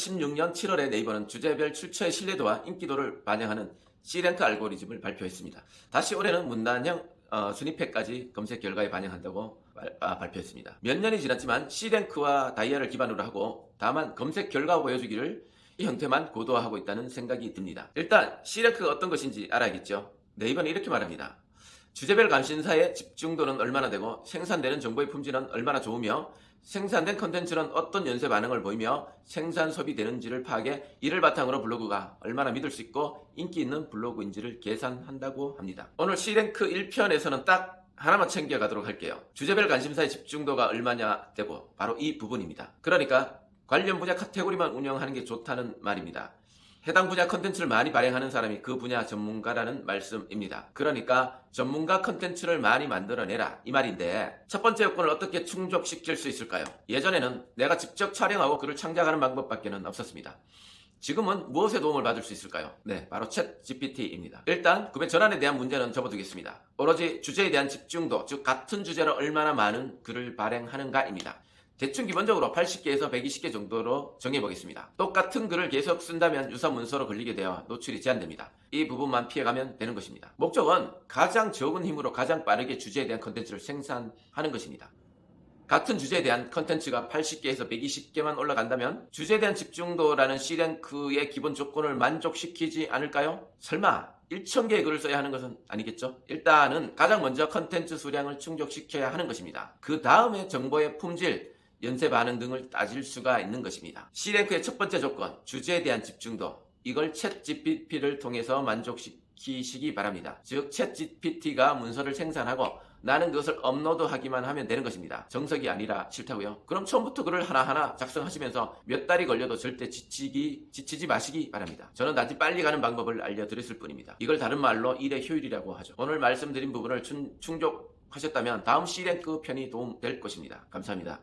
16년 7월에 네이버는 주제별 출처의 신뢰도와 인기도를 반영하는 C랭크 알고리즘을 발표했습니다. 다시 올해는 문단형 어, 순위팩까지 검색 결과에 반영한다고 발, 아, 발표했습니다. 몇 년이 지났지만 C랭크와 다이아를 기반으로 하고 다만 검색 결과 보여주기를 이 형태만 고도화하고 있다는 생각이 듭니다. 일단 C랭크가 어떤 것인지 알아야겠죠. 네이버는 이렇게 말합니다. 주제별 관심사의 집중도는 얼마나 되고 생산되는 정보의 품질은 얼마나 좋으며 생산된 컨텐츠는 어떤 연쇄 반응을 보이며 생산 소비되는지를 파악해 이를 바탕으로 블로그가 얼마나 믿을 수 있고 인기 있는 블로그인지를 계산한다고 합니다. 오늘 C랭크 1편에서는 딱 하나만 챙겨가도록 할게요. 주제별 관심사의 집중도가 얼마냐 되고 바로 이 부분입니다. 그러니까 관련 분야 카테고리만 운영하는 게 좋다는 말입니다. 해당 분야 컨텐츠를 많이 발행하는 사람이 그 분야 전문가라는 말씀입니다. 그러니까 전문가 컨텐츠를 많이 만들어내라 이 말인데 첫 번째 요건을 어떻게 충족시킬 수 있을까요? 예전에는 내가 직접 촬영하고 글을 창작하는 방법밖에는 없었습니다. 지금은 무엇에 도움을 받을 수 있을까요? 네, 바로 챗 GPT입니다. 일단 구매 전환에 대한 문제는 접어두겠습니다. 오로지 주제에 대한 집중도, 즉 같은 주제로 얼마나 많은 글을 발행하는가입니다. 대충 기본적으로 80개에서 120개 정도로 정해보겠습니다. 똑같은 글을 계속 쓴다면 유사 문서로 걸리게 되어 노출이 제한됩니다. 이 부분만 피해가면 되는 것입니다. 목적은 가장 적은 힘으로 가장 빠르게 주제에 대한 컨텐츠를 생산하는 것입니다. 같은 주제에 대한 컨텐츠가 80개에서 120개만 올라간다면 주제에 대한 집중도라는 C랭크의 기본 조건을 만족시키지 않을까요? 설마 1,000개의 글을 써야 하는 것은 아니겠죠? 일단은 가장 먼저 컨텐츠 수량을 충족시켜야 하는 것입니다. 그 다음에 정보의 품질, 연쇄 반응 등을 따질 수가 있는 것입니다. C랭크의 첫 번째 조건, 주제에 대한 집중도. 이걸 챗 GPT를 통해서 만족시키시기 바랍니다. 즉, 챗 GPT가 문서를 생산하고 나는 그것을 업로드하기만 하면 되는 것입니다. 정석이 아니라 싫다고요? 그럼 처음부터 글을 하나하나 작성하시면서 몇 달이 걸려도 절대 지치기, 지치지 마시기 바랍니다. 저는 단지 빨리 가는 방법을 알려드렸을 뿐입니다. 이걸 다른 말로 일의 효율이라고 하죠. 오늘 말씀드린 부분을 충, 충족하셨다면 다음 C랭크 편이 도움될 것입니다. 감사합니다.